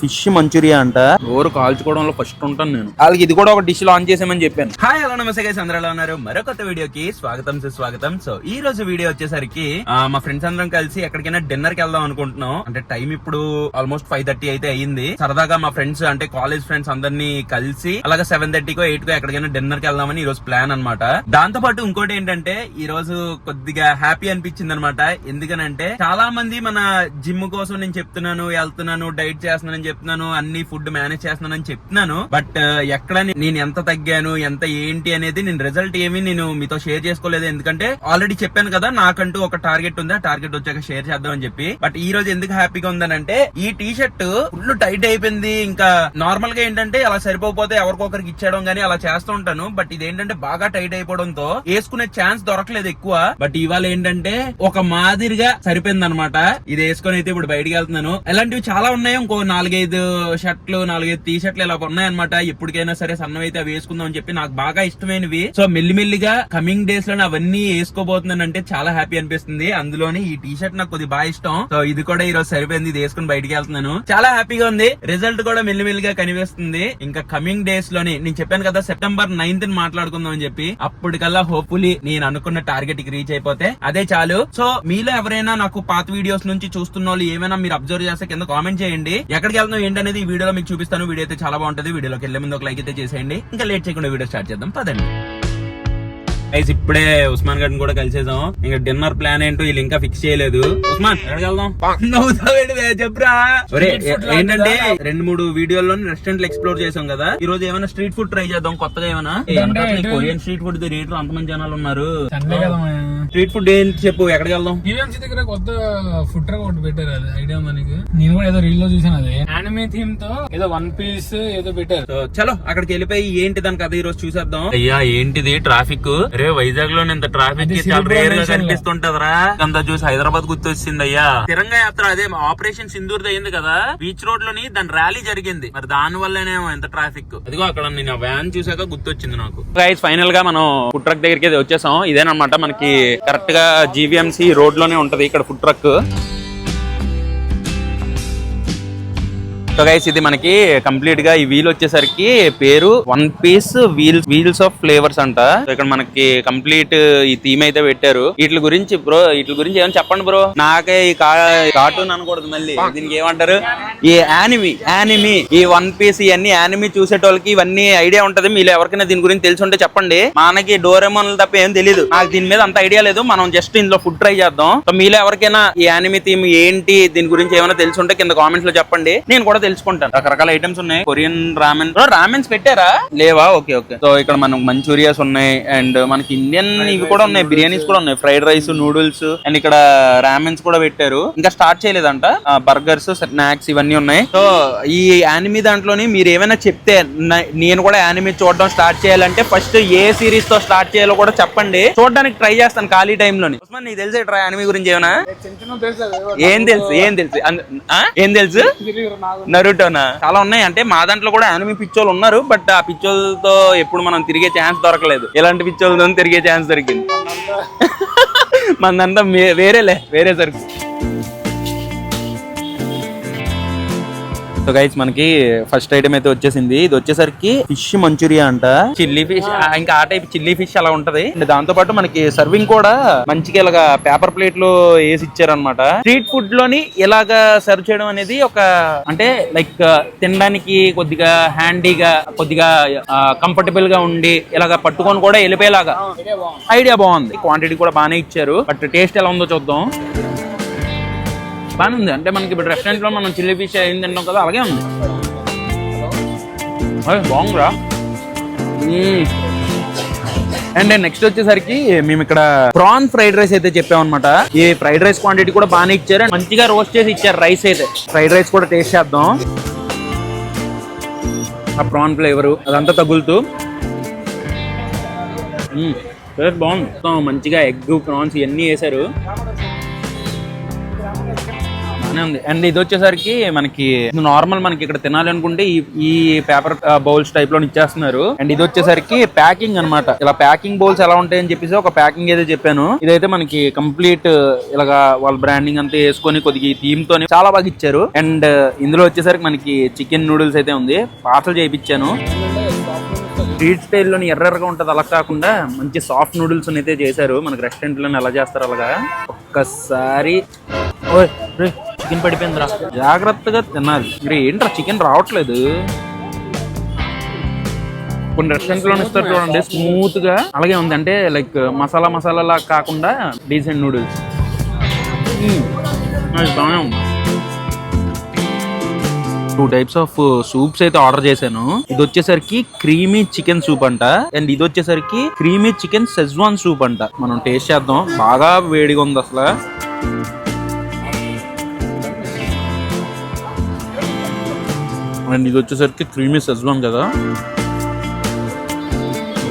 Fish Manchuria అంట. ఓరు కాల్చుకోవడంలో first ఉంటాను నేను. వాళ్ళకి ఇది కూడా ఒక డిష్ లాంచ్ చేసామని చెప్పాను. హాయ్ హలో నమస్తే గైస్ అందరూ ఎలా ఉన్నారు? మరో కొత్త వీడియోకి స్వాగతం సుస్వాగతం. సో ఈ రోజు వీడియో వచ్చేసరికి ఆ, మా ఫ్రెండ్స్ అందరం కలిసి ఎక్కడికైనా డిన్నర్కి వెళ్దాం అనుకుంటున్నాం. అంటే టైం ఇప్పుడు ఆల్మోస్ట్ ఫైవ్ థర్టీ అయితే అయ్యింది. సరదాగా మా ఫ్రెండ్స్ అంటే కాలేజ్ ఫ్రెండ్స్ అందరినీ కలిసి అలాగే సెవెన్ థర్టీకో ఎయిట్ కో ఎక్కడికైనా డిన్నర్కి వెళ్దామని ఈ రోజు ప్లాన్ అనమాట దాంతో పాటు ఇంకోటి ఏంటంటే ఈ రోజు కొద్దిగా హ్యాపీ అనిపించింది అనమాట ఎందుకనంటే చాలా మంది మన జిమ్ కోసం నేను చెప్తున్నాను వెళ్తున్నాను డైట్ చేస్తున్నానని చెప్తున్నాను అన్ని ఫుడ్ మేనేజ్ చేస్తున్నాను అని చెప్తున్నాను. బట్ ఎక్కడ నేను ఎంత తగ్గాను ఎంత ఏంటి అనేది నేను రిజల్ట్ ఏమి నేను మీతో షేర్ చేసుకోలేదు. ఎందుకంటే ఆల్రెడీ చెప్పాను కదా నాకంటూ ఒక టార్గెట్ ఉంది. ఆ టార్గెట్ వచ్చాక షేర్ చేద్దాం అని చెప్పి. బట్ ఈ రోజు ఎందుకు హ్యాపీగా ఉందనంటే ఈ టీ షర్ట్ ఫుల్ టైట్ అయిపోయింది. ఇంకా నార్మల్గా ఏంటంటే అలా సరిపోతే ఎవరికొకరికి ఇచ్చేయడం గానీ అలా చేస్తూ ఉంటాను. బట్ ఇది ఏంటంటే బాగా టైట్ అయిపోవడంతో వేసుకునే ఛాన్స్ దొరకలేదు ఎక్కువ. బట్ ఇవాళ ఏంటంటే ఒక మాదిరిగా సరిపోయింది అనమాట ఇది వేసుకొని అయితే ఇప్పుడు బయటికి వెళ్తున్నాను. ఇలాంటివి చాలా ఉన్నాయి. ఇంకో నాలుగైదు షర్ట్లు నాలుగైదు టీ షర్ట్లు ఇలా ఉన్నాయన్నమాట ఎప్పటికైనా సరే సన్నం అయితే అవి వేసుకుందాం అని చెప్పి నాకు బాగా ఇష్టమైనవి. సో మెల్లిమెల్లిగా కమింగ్ డేస్లో అవన్నీ వేసుకోబోతున్నాను అంటే చాలా హ్యాపీ అనిపిస్తుంది. అందులోని ఈ టీ షర్ట్ నాకు కొద్దిగా బాగా ఇష్టం. సో ఇది కూడా ఈ రోజు సరిపోయింది. ఇది వేసుకుని బయటికి వెళ్తున్నాను. చాలా హ్యాపీగా ఉంది. రిజల్ట్ కూడా మెల్లిమెల్లిగా కనిపిస్తుంది. ఇంకా కమింగ్ డేస్లోని నేను చెప్పాను కదా సెప్టెంబర్ నైన్త్ మాట్లాడుకుందాం అని చెప్పి. అప్పటికల్లా హోప్ఫుల్లీ నేను అనుకున్న టార్గెట్కి రీచ్ అయిపోతే అదే చాలు. సో మీలో ఎవరైనా నాకు పాత వీడియోస్ నుంచి చూస్తున్న వాళ్ళు ఏమైనా మీరు అబ్జర్వ్ చేస్తే కింద కామెంట్ చేయండి. ఎక్కడికి వెళ్తున్నాం ఏంటనేది ఈ వీడియోలో మీకు చూపిస్తాను. వీడియో అయితే చాలా బాగుంటది. వీడియోలోకి వెళ్ళే ముందు ఒక లైక్ అయితే చేసేయండి. ఇంకా లేట్ చేయకుండా వీడియో స్టార్ట్ చేద్దాం. పదండి. గైస్ ఇప్పుడే ఉస్మాన్ గారిని కూడా కలిసేసాం. ఇంకా డిన్నర్ ప్లాన్ ఏంటో వీళ్ళు ఇంకా ఫిక్స్ చేయలేదు. ఉస్మాన్ ఎక్కడికి వెళ్దాం? చెప్పురా. ఏంటంటే రెండు మూడు వీడియోల్లో రెస్టారెంట్లు ఎక్స్ప్లోర్ చేసాం కదా. ఈ రోజు ఏమైనా స్ట్రీట్ ఫుడ్ ట్రై చేద్దాం కొత్తగా ఏమైనా? కొరియన్ స్ట్రీట్ ఫుడ్ రేట్లు అంతమంది జనాలు ఉన్నారు. స్ట్రీట్ ఫుడ్ ఏంటి చెప్పు ఎక్కడికి వెళ్దాం? యూఎంసీ దగ్గర కొత్త ఫుడ్ ట్రక్ ఒకటి పెట్టారు అది ఐడియా మనకి నేను కూడా ఏదో రీల్లో చూసాను అది. యానిమే థీమ్తో ఏదో వన్ పీస్ ఏదో పెట్టారు. సో చలో అక్కడికి వెళ్ళిపోయి ఏంటి దాని కథ ఈ రోజు చూసేద్దాం. అయ్యా ఏంటిది ట్రాఫిక్ రే వైజాగ్లో ఇంత ట్రాఫిక్ చాలా రేర్గా. కనిపిస్తుంటదరా. అంత చూసి హైదరాబాద్ గుర్తొచ్చింది అయ్యా. తిరంగా యాత్ర అదే ఆపరేషన్ సింధూర్ అయింది కదా. బీచ్ రోడ్లోని దాని ర్యాలీ జరిగింది. మరి దాని వల్లనేమో ఎంత ట్రాఫిక్ అదిగో అక్కడ నేను వ్యాన్ చూసాక గుర్తొచ్చింది నాకు. గైస్ ఫైనల్గా మనం ఫుడ్ ట్రక్ దగ్గరికి వచ్చేసాం. ఇదేనమాట మనకి కరెక్ట్గా జీవీఎంసీ రోడ్లోనే ఉంటది ఇక్కడ ఫుడ్ ట్రక్ సో గైస్ ఇది మనకి కంప్లీట్గా ఈ వీల్ వచ్చేసరికి పేరు one piece wheels wheels of flavours అంట. ఇక్కడ మనకి కంప్లీట్ ఈ థీమ్ అయితే పెట్టారు. వీటి గురించి బ్రో వీటి గురించి ఏమైనా చెప్పండి బ్రో నాకే ఈ కార్టూన్ అనకూడదు మళ్ళీ. దీనికి ఏమంటారు? ఈ యానిమి యానిమి ఈ వన్ పీస్ ఇవన్నీ యానిమి చూసేటోళ్ళకి ఇవన్నీ ఐడియా ఉంటది. మీరు ఎవరికైనా దీని గురించి తెలిసి ఉంటే చెప్పండి. మనకి డోరేమోన్లు తప్ప ఏం తెలియదు నాకు దీని మీద అంత ఐడియా లేదు. మనం జస్ట్ ఇందులో ఫుడ్ ట్రై చేద్దాం. సో మీలో ఎవరికైనా ఈ యానిమి థీమ్ ఏంటి? దీని గురించి ఏమైనా తెలిసి ఉంటే కింద కామెంట్స్లో చెప్పండి. నేను కూడా తెలుసుకుంటాను. రకరకాల ఐటమ్స్ ఉన్నాయి. కొరియన్ రామెన్ రామెన్స్ పెట్టారా? లేవా? ఓకే ఓకే సో ఇక్కడ మనకు మంచూరియాస్ ఉన్నాయి అండ్ మనకి ఇండియన్ ఇవి కూడా ఉన్నాయి. బిర్యానీస్ కూడా ఉన్నాయి. ఫ్రైడ్ రైస్ నూడిల్స్ అండ్ ఇక్కడ రామెన్స్ కూడా పెట్టారు. ఇంకా స్టార్ట్ చేయలేదంట. బర్గర్స్ స్నాక్స్ ఇవన్నీ ఉన్నాయి. సో ఈ యానిమీ దాంట్లోని మీరు ఏమైనా చెప్తే నేను కూడా యానిమీ చూడడం స్టార్ట్ చేయాలంటే ఫస్ట్ ఏ సిరీస్తో స్టార్ట్ చేయాలో కూడా చెప్పండి. చూడడానికి ట్రై చేస్తాను ఖాళీ టైంలోని ఉస్మాన్ నీకు తెలిసే ట్రై యానిమీ గురించి ఏమైనా? ఏం తెలుసు ఏం తెలుసు? ఏం తెలుసు? నరుటోనా? చాలా ఉన్నాయి. అంటే మా దాంట్లో కూడా యానిమీ పిచ్చోళ్ళు ఉన్నారు బట్ ఆ పిచ్చోళ్ళతో ఎప్పుడు మనం తిరిగే ఛాన్స్ దొరకలేదు. ఇలాంటి పిచ్చోళ్ళతో తిరిగే ఛాన్స్ దొరికింది. మందంతా. మే- వేరేలే వేరే సరుకు సో గైస్ మనకి ఫస్ట్ ఐటమ్ అయితే వచ్చేసింది. ఇది వచ్చేసరికి ఫిష్ మంచూరియా అంట. చిల్లీ ఫిష్ ఇంకా ఆ టైప్ చిల్లీ ఫిష్ అలా ఉంటది. దాంతో పాటు మనకి సర్వింగ్ కూడా మంచిగా ఇలాగా పేపర్ ప్లేట్లో వేసి ఇచ్చారనమాట స్ట్రీట్ ఫుడ్లోని ఇలాగా సర్వ్ చేయడం అనేది ఒక అంటే లైక్ తినడానికి కొద్దిగా హ్యాండీగా కొద్దిగా కంఫర్టబుల్గా ఉండి ఇలాగా పట్టుకొని కూడా వెళ్ళిపోయేలాగా. ఐడియా బాగుంది. క్వాంటిటీ కూడా బాగానే ఇచ్చారు. బట్ టేస్ట్ ఎలా ఉందో చూద్దాం. బాగానే ఉంది. అంటే మనకి ఇప్పుడు రెస్టారెంట్లో మనం చిల్లీ ఫిష్ అయింది తింటాం కదా అలాగే ఉంది. బాగుందిరా. అండ్ నెక్స్ట్ వచ్చేసరికి మేము ఇక్కడ ప్రాన్ ఫ్రైడ్ రైస్ అయితే చెప్పాం అనమాట ఈ ఫ్రైడ్ రైస్ క్వాంటిటీ కూడా బాగానే ఇచ్చారు. అండ్ మంచిగా రోస్ట్ చేసి ఇచ్చారు రైస్ అయితే. ఫ్రైడ్ రైస్ కూడా టేస్ట్ చేద్దాం. ఆ ప్రాన్ ఫ్లేవర్ అదంతా తగులుతూ. బాగుంది. మంచిగా ఎగ్ ప్రాన్స్ ఇవన్నీ వేశారు. బాగానే ఉంది. అండ్ ఇది వచ్చేసరికి మనకి నార్మల్ మనకి ఇక్కడ తినాలి అనుకుంటే ఈ పేపర్ బౌల్స్ టైప్లో ఇచ్చేస్తున్నారు. అండ్ ఇది వచ్చేసరికి ప్యాకింగ్ అన్నమాట. ఇలా ప్యాకింగ్ బౌల్స్ ఎలా ఉంటాయని చెప్పేసి ఒక ప్యాకింగ్ ఏదో చెప్పాను. ఇదైతే మనకి కంప్లీట్ ఇలాగా వాళ్ళ బ్రాండింగ్ అంతా వేసుకొని కొద్దిగా థీమ్ తోని చాలా బాగా ఇచ్చారు. అండ్ uh, ఇందులో వచ్చేసరికి మనకి చికెన్ నూడిల్స్ అయితే ఉంది. పార్సల్ చేయించాను స్ట్రీట్ స్టైల్లోని ఎర్రగా ఉంటుంది. అలా కాకుండా మంచి సాఫ్ట్ నూడిల్స్ అయితే చేశారు. మనకి రెస్టారెంట్ ఎలా చేస్తారు అలాగా? ఒక్కసారి. ఓయ్ చికెన్ పడిపోయిందిరా. జాగ్రత్తగా తినాలి. మరి ఏంట్రా చికెన్ రావట్లేదు? కొన్ని రెస్టారెంట్లో ఇస్తారు చూడండి స్మూత్గా అలాగే ఉంది. అంటే లైక్ మసాలా మసాలా లా కాకుండా డీసెంట్ నూడిల్స్ బాగానే ఉంది. టూ టైప్స్ ఆఫ్ సూప్స్ అయితే ఆర్డర్ చేశాను. ఇది వచ్చేసరికి క్రీమీ చికెన్ సూప్ అంట. అండ్ ఇది వచ్చేసరికి క్రీమీ చికెన్ సెజ్వాన్ సూప్ అంట. మనం టేస్ట్ చేద్దాం. బాగా వేడిగా ఉంది అసలు. అండ్ ఇది వచ్చేసరికి క్రీమీ సెజ్వాన్ కదా.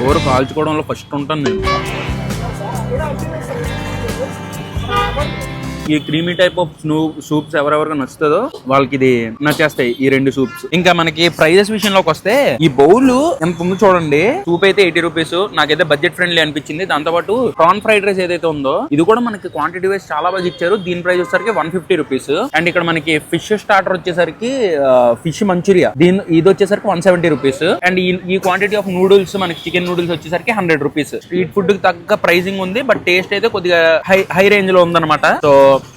ఎవరు కాల్చుకోవడంలో ఫస్ట్ ఉంటాను నేను. ఈ క్రీమీ టైప్ ఆఫ్ స్నూ సూప్స్ ఎవరెవరికి నచ్చుతుందో వాళ్ళకి ఇది నచ్చేస్తాయి ఈ రెండు సూప్స్. ఇంకా మనకి ప్రైజెస్ విషయంలోకి వస్తే ఈ బౌల్ ఎంత ఉంది చూడండి. సూప్ అయితే ఎయిటీ రూపీస్. నాకైతే బడ్జెట్ ఫ్రెండ్లీ అనిపించింది. దాంతో పాటు ప్రాన్ ఫ్రైడ్ రైస్ ఏదైతే ఉందో ఇది కూడా మనకి క్వాంటిటీ వైస్ చాలా బాగా ఇచ్చారు. దీని ప్రైస్ వచ్చేసరికి వన్ ఫిఫ్టీ రూపీస్ అండ్ ఇక్కడ మనకి ఫిష్ స్టార్టర్ వచ్చేసరికి ఫిష్ మంచూరియా. దీని ఇది వచ్చేసరికి వన్ సెవెంటీ రూపీస్ అండ్ ఈ ఈ క్వాంటిటీ ఆఫ్ నూడిల్స్ మనకి చికెన్ నూడిల్స్ వచ్చేసరికి హండ్రెడ్ రూపీస్ స్ట్రీట్ ఫుడ్కి తగ్గ ప్రైసింగ్ ఉంది బట్ టేస్ట్ అయితే కొద్దిగా హై హై రేంజ్లో ఉందన్నమాట. సో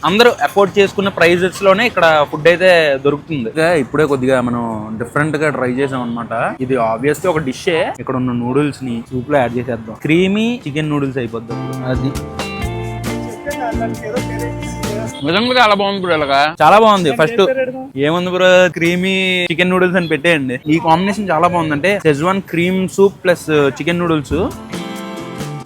అందరూ అఫోర్డ్ చేసుకున్న ప్రైజెస్లోనే ఇక్కడ ఫుడ్ అయితే దొరుకుతుంది. ఇప్పుడే కొద్దిగా మనం డిఫరెంట్గా ట్రై చేసాం అనమాట ఇది ఆబ్వియస్లీ ఒక డిష్ ఇక్కడ ఉన్న నూడిల్స్ని సూప్లో యాడ్ చేసేద్దాం. క్రీమీ చికెన్ నూడిల్స్ అయిపోద్దాం. అది. నిజంగా చాలా బాగుంది బ్రో ఇలాగా. చాలా బాగుంది. ఫస్ట్ ఏముంది బ్రో? క్రీమీ చికెన్ నూడిల్స్ అని పెట్టేయండి. ఈ కాంబినేషన్ చాలా బాగుంది అంటే schezwan cream soup plus chicken noodles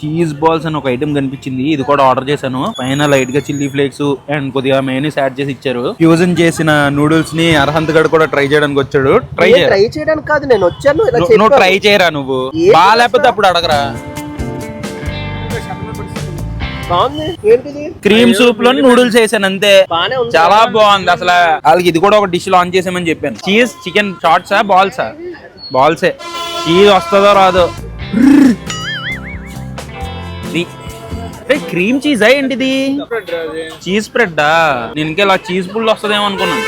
cheese balls అని ఒక ఐటమ్ కనిపించింది. ఇది కూడా ఆర్డర్ చేశాను. పైన లైట్గా చిల్లీ ఫ్లేక్స్ అండ్ కొద్దిగా మైనస్ యాడ్ చేసి ఇచ్చారు. ఫ్యూజన్ చేసిన నూడిల్స్ని అర్హంత్ గడ్ కూడా ట్రై చేయడానికి వచ్చాడు. ట్రై చేయడానికి కాదు నేను వచ్చాను ఇలా నువ్వు. ట్రై చేయరా నువ్వు? ఏం బాగా లేకపోతే అప్పుడు అడగరా? క్రీమ్ సూప్లో నూడిల్స్ వేసాను అంతే. చాలా బాగుంది అసలు. వాళ్ళకి ఇది కూడా ఒక డిష్ లాంచ్ చేసామని చెప్పాను. చీజ్ చికెన్ షార్ట్సా బాల్సా బాల్సే చీజ్ వస్తుందో రాదో. క్రీమ్ చీజ్ ఏంటిది? చీజ్ స్ప్రెడ్డా నేను ఇంకా ఇలా చీజ్ పుల్ వస్తుందేమో అనుకున్నాను.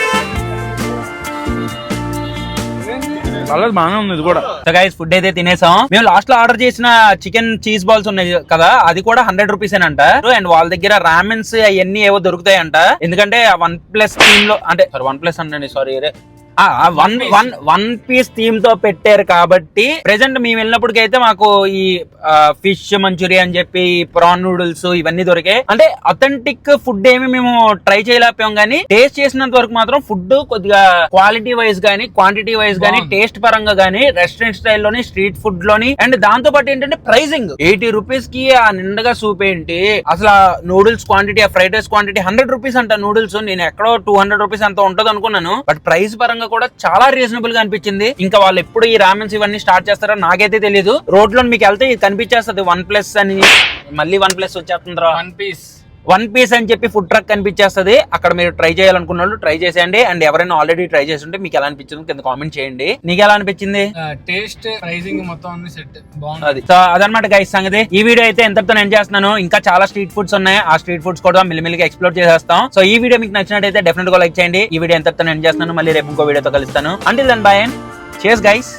చాలా బాగానే ఉంది ఇది కూడా. సో గైస్ ఫుడ్ అయితే తినేసాం. మేము లాస్ట్లో ఆర్డర్ చేసిన చికెన్ చీజ్ బాల్స్ ఉన్నాయి కదా అది కూడా హండ్రెడ్ రూపీస్ అంట అండ్ వాళ్ళ దగ్గర రామెన్స్ అవన్నీ ఏవో దొరుకుతాయంట. ఎందుకంటే వన్ ప్లస్ థీమ్లో అంటే సారీ వన్ ప్లస్ అంటే sorry one one one piece థీమ్తో పెట్టారు కాబట్టి ప్రెసెంట్ మేము వెళ్ళినప్పటికైతే మాకు ఈ ఫిష్ మంచూరియా అని చెప్పి ప్రాన్ నూడిల్స్ ఇవన్నీ దొరికాయి. అంటే అథెంటిక్ ఫుడ్ ఏమి మేము ట్రై చేయలేకపోయాం కానీ టేస్ట్ చేసినంత వరకు మాత్రం ఫుడ్ కొద్దిగా క్వాలిటీ వైజ్ గానీ క్వాంటిటీ వైజ్ గానీ టేస్ట్ పరంగా గానీ రెస్టారెంట్ స్టైల్లోని స్ట్రీట్ ఫుడ్లోని అండ్ దాంతో పాటు ఏంటంటే ప్రైసింగ్ ఎయిటీ రూపీస్కి ఆ నిండగా సూప్ ఏంటి? అసలు నూడిల్స్ క్వాంటిటీ ఆ fried rice quantity hundred rupees అంట నూడిల్స్ నేను ఎక్కడో టూ హండ్రెడ్ రూపీస్ అంత ఉంటది అనుకున్నాను బట్ ప్రైస్ పరంగా కూడా చాలా రీజనబుల్గా అనిపించింది. ఇంకా వాళ్ళు ఎప్పుడు ఈ రామెన్స్ ఇవన్నీ స్టార్ట్ చేస్తారో నాకైతే తెలియదు రోడ్లో మీకు వెళ్తే ఇది కనిపించేస్తుంది. వన్ ప్లస్ అని. మళ్ళీ వన్ ప్లస్ వచ్చేస్తుందిరా. వన్ పీస్ వన్ పీస్ అని చెప్పి ఫుడ్ ట్రక్ కనిపించేస్తుంది. అక్కడ మీరు ట్రై చేయాలనుకున్న వాళ్ళు ట్రై చేసేయండి. అండ్ ఎవరైనా ఆల్రెడీ ట్రై చేసి ఉంటే మీకు ఎలా అనిపించింది కింద కామెంట్ చేయండి. నీకు ఎలా అనిపించింది? టేస్ట్ ప్రైసింగ్ మొత్తం అన్ని సెట్ బాగుంది. అది. సో అదనమాట గైస్ సంగతి. ఈ వీడియో అయితే ఎంతతో నేను చేస్తున్నాను? ఇంకా చాలా స్ట్రీట్ ఫుడ్స్ ఉన్నాయి. ఆ స్ట్రీట్ ఫుడ్స్ కూడా మిల్లిమిల్లిగా ఎక్స్ప్లోర్ చేసేస్తాం. సో ఈ వీడియో మీకు నచ్చినట్టయితే డెఫినెట్గా లైక్ చేయండి. ఈ వీడియో ఎంతతో నేను చేస్తున్నాను? మళ్ళీ రేపు ఇంకో వీడియోతో కలుస్తాను. అంటే దన్ బాయ్ చేస్ గైస్